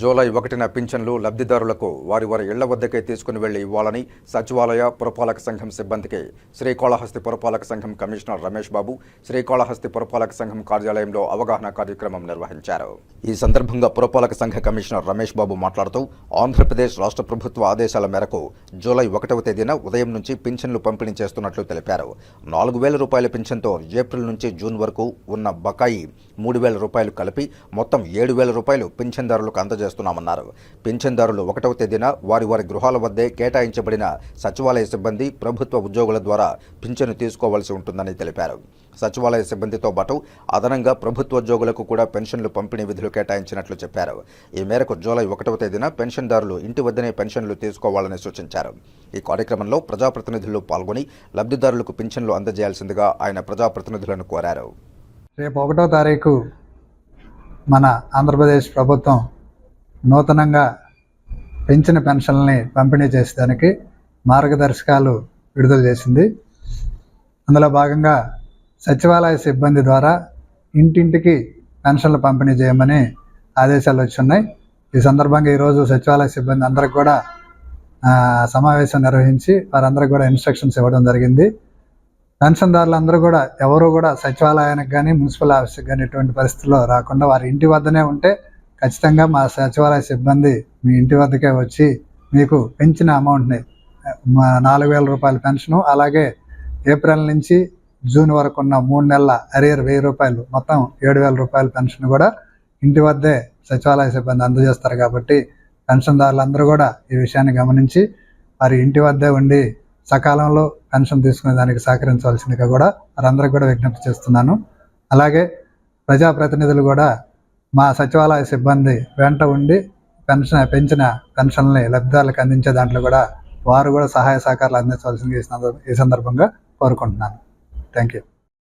July ఒకటిన పింఛన్లు లబ్ధిదారులకు వారి వారి ఇళ్ళ వద్దకే తీసుకుని వెళ్ళి ఇవ్వాలని సచివాలయ పురపాలక సంఘం సిబ్బందికి శ్రీకాళహస్తి పురపాలక సంఘం కమిషనర్ రమేష్ బాబు శ్రీకాళహస్తి పురపాలక సంఘం కార్యాలయంలో అవగాహన కార్యక్రమం నిర్వహించారు. ఈ సందర్భంగా పురపాలక సంఘ కమిషనర్ రమేష్ బాబు మాట్లాడుతూ ఆంధ్రప్రదేశ్ రాష్ట్ర ప్రభుత్వ ఆదేశాల మేరకు జూలై ఒకటవ తేదీన ఉదయం నుంచి పింఛన్లు పంపిణీ చేస్తున్నట్లు తెలిపారు. నాలుగు వేల రూపాయల పింఛన్తో ఏప్రిల్ నుంచి జూన్ వరకు ఉన్న బకాయి మూడు వేల రూపాయలు కలిపి మొత్తం ఏడు వేల రూపాయలు పింఛన్దారులకు అందజేస్తారు. చేస్తున్నామన్నారు. పింఛన్దారులు ఒకటవ తేదీన వారి వారి గృహాల వద్దే కేటాయించబడిన సచివాలయ సిబ్బంది ప్రభుత్వ ఉద్యోగుల ద్వారా పింఛను తీసుకోవాల్సి ఉంటుందని తెలిపారు. సచివాలయ సిబ్బందితో పాటు అదనంగా ప్రభుత్వోద్యోగులకు కూడా పెన్షన్లు పంపిణీ విధులు కేటాయించినట్లు చెప్పారు. ఈ మేరకు జూలై ఒకటవ తేదీన పెన్షన్దారులు ఇంటి వద్దనే పెన్షన్లు తీసుకోవాలని సూచించారు. ఈ కార్యక్రమంలో ప్రజాప్రతినిధులు పాల్గొని లబ్ధిదారులకు పింఛన్లు అందజేయాల్సిందిగా ఆయన ప్రజాప్రతినిధులను కోరారు. రేపు ఒకటో తారీఖు మన ఆంధ్రప్రదేశ్ ప్రభుత్వం నూతనంగా పెంచిన పెన్షన్లని పంపిణీ చేసేదానికి మార్గదర్శకాలు విడుదల చేసింది. అందులో భాగంగా సచివాలయ సిబ్బంది ద్వారా ఇంటింటికి పెన్షన్లు పంపిణీ చేయమని ఆదేశాలు వచ్చున్నాయి. ఈ సందర్భంగా ఈరోజు సచివాలయ సిబ్బంది అందరికి కూడా సమావేశం నిర్వహించి వారందరికి కూడా ఇన్స్ట్రక్షన్స్ ఇవ్వడం జరిగింది. పెన్షన్దారులందరూ కూడా ఎవరు కూడా సచివాలయానికి కానీ మున్సిపల్ ఆఫీస్కి కానీ ఎటువంటి పరిస్థితుల్లో రాకుండా వారి ఇంటి వద్దనే ఉంటే ఖచ్చితంగా మా సచివాలయ సిబ్బంది మీ ఇంటి వద్దకే వచ్చి మీకు పెంచిన అమౌంట్ని మా నాలుగు వేల రూపాయల పెన్షను అలాగే ఏప్రిల్ నుంచి జూన్ వరకు ఉన్న మూడు నెలల అరియర్ వెయ్యి రూపాయలు మొత్తం ఏడు వేల రూపాయల పెన్షన్ కూడా ఇంటి వద్దే సచివాలయ సిబ్బంది అందజేస్తారు కాబట్టి పెన్షన్దారులందరూ కూడా ఈ విషయాన్ని గమనించి వారి ఇంటి వద్దే ఉండి సకాలంలో పెన్షన్ తీసుకునే దానికి సహకరించవలసిందిగా కూడా వారందరికీ కూడా విజ్ఞప్తి చేస్తున్నాను. అలాగే ప్రజాప్రతినిధులు కూడా మా సచివాలయ సిబ్బంది వెంట ఉండి పెన్షన్ పెంచిన పెన్షన్ని లబ్ధిదారులకు అందించే దాంట్లో కూడా వారు కూడా సహాయ సహకారాలు అందించవలసింది ఈ సందర్భ- ఈ సందర్భంగా కోరుకుంటున్నాను. Thank you